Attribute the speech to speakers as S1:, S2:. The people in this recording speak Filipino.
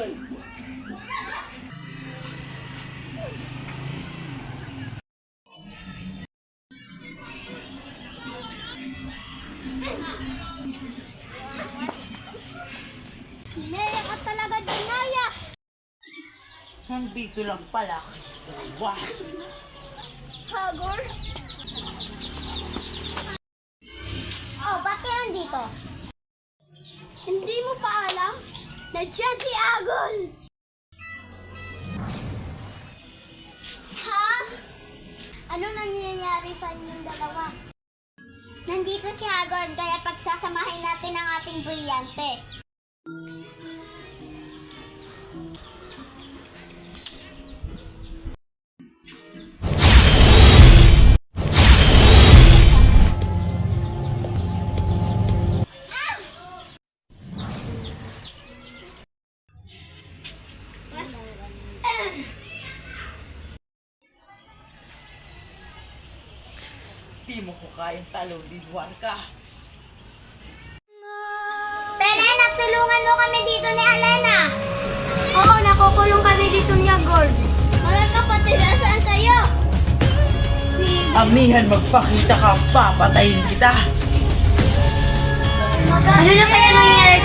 S1: Naya ka talaga dinaya.
S2: Nandito lang pala. Wow.
S1: Hagor? Oh, ka nandito? Hindi mo pa? Nandiyan si Agol! Ha? Anong nangyayari sa inyong dalawa? Nandito si Hagor, kaya pagsasamahin natin ang ating brilyante.
S2: Di mo ko kayang talunin, Warka.
S1: Peren, tulungan mo kami dito ni Alena. Oo, nakukulong kami dito ni Agor. Mga kapatid, saan kayo?
S2: Amihan, magpakita ka, papatayin kita.
S1: Ano na kaya nangyari